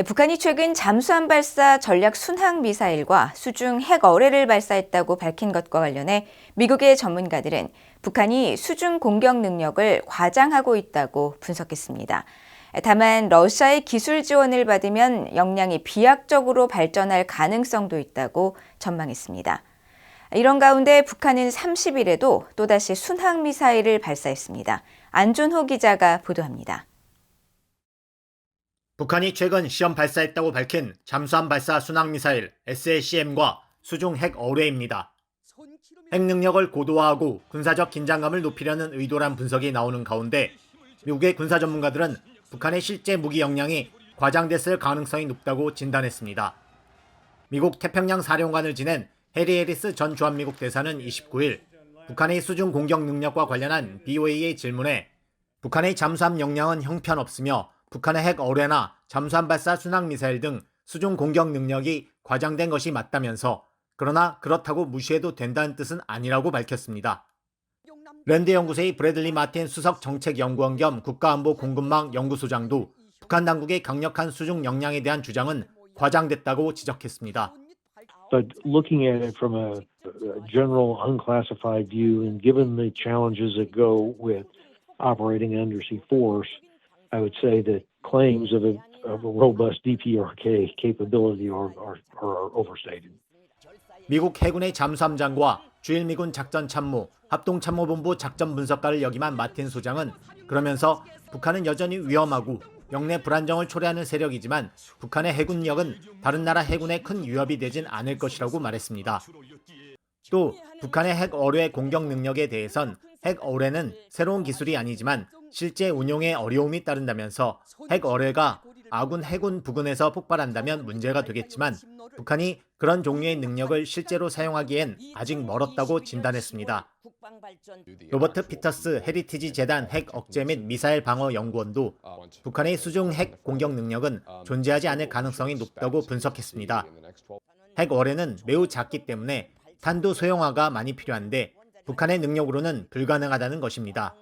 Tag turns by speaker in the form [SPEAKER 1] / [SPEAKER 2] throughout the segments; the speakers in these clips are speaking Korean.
[SPEAKER 1] 네, 북한이 최근 잠수함 발사 전략 순항 미사일과 수중 핵 어뢰를 발사했다고 밝힌 것과 관련해 미국의 전문가들은 북한이 수중 공격 능력을 과장하고 있다고 분석했습니다. 다만 러시아의 기술 지원을 받으면 역량이 비약적으로 발전할 가능성도 있다고 전망했습니다. 이런 가운데 북한은 30일에도 또다시 순항 미사일을 발사했습니다. 안준호 기자가 보도합니다.
[SPEAKER 2] 북한이 최근 시험 발사했다고 밝힌 잠수함 발사 순항미사일 SLCM과 수중 핵 어뢰입니다. 핵 능력을 고도화하고 군사적 긴장감을 높이려는 의도란 분석이 나오는 가운데 미국의 군사 전문가들은 북한의 실제 무기 역량이 과장됐을 가능성이 높다고 진단했습니다. 미국 태평양 사령관을 지낸 해리 해리스 전 주한미국 대사는 29일 북한의 수중 공격 능력과 관련한 BOA의 질문에 북한의 잠수함 역량은 형편없으며 북한의 핵 어뢰나 잠수함 발사 순항 미사일 등 수중 공격 능력이 과장된 것이 맞다면서 그러나 그렇다고 무시해도 된다는 뜻은 아니라고 밝혔습니다. 랜드 연구소의 브래들리 마틴 수석 정책연구원 겸 국가안보 공급망 연구소장도 북한 당국의 강력한 수중 역량에 대한 주장은 과장됐다고 지적했습니다.
[SPEAKER 3] But looking at it from a, general unclassified view, and given the challenges that go with operating undersea force, I would say that claims of a, of a robust DPRK capability are, are, are overstated.
[SPEAKER 2] 미국 해군의 잠수함장과 주일미군 작전참모, 합동참모본부 작전분석가를 역임한 마틴 소장은 그러면서 북한은 여전히 위험하고 영내 불안정을 초래하는 세력이지만 북한의 해군력은 다른 나라 해군에 큰 위협이 되진 않을 것이라고 말했습니다. 또 북한의 핵 어뢰 공격 능력에 대해선 핵 어뢰는 새로운 기술이 아니지만 실제 운용에 어려움이 따른다면서 핵 어뢰가 아군 해군 부근에서 폭발한다면 문제가 되겠지만 북한이 그런 종류의 능력을 실제로 사용하기엔 아직 멀었다고 진단했습니다. 로버트 피터스 헤리티지 재단 핵 억제 및 미사일 방어 연구원도 북한의 수중 핵 공격 능력은 존재하지 않을 가능성이 높다고 분석했습니다. 핵 어뢰는 매우 작기 때문에 탄도 소형화가 많이 필요한데 북한의 능력으로는 불가능하다는 것입니다.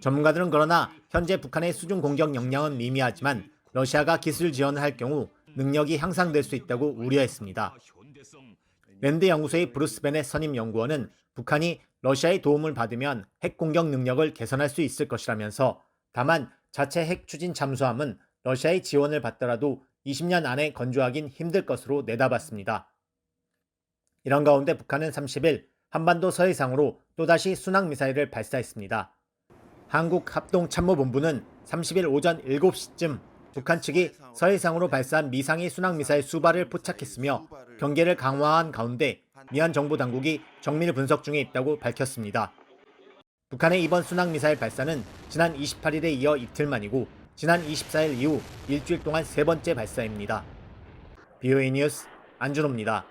[SPEAKER 2] 전문가들은 그러나 현재 북한의 수중 공격 역량은 미미하지만 러시아가 기술 지원을 할 경우 능력이 향상될 수 있다고 우려했습니다. 랜드 연구소의 브루스 베넷 선임 연구원은 북한이 러시아의 도움을 받으면 핵 공격 능력을 개선할 수 있을 것이라면서 다만 자체 핵 추진 잠수함은 러시아의 지원을 받더라도 20년 안에 건조하긴 힘들 것으로 내다봤습니다. 이런 가운데 북한은 30일 한반도 서해상으로 또다시 순항미사일을 발사했습니다. 한국합동참모본부는 30일 오전 7시쯤 북한 측이 서해상으로 발사한 미상의 순항미사일 수발을 포착했으며 경계를 강화한 가운데 미얀 정부 당국이 정밀 분석 중에 있다고 밝혔습니다. 북한의 이번 순항미사일 발사는 지난 28일에 이어 이틀 만이고 지난 24일 이후 일주일 동안 세 번째 발사입니다. BOA 뉴스 안준호입니다.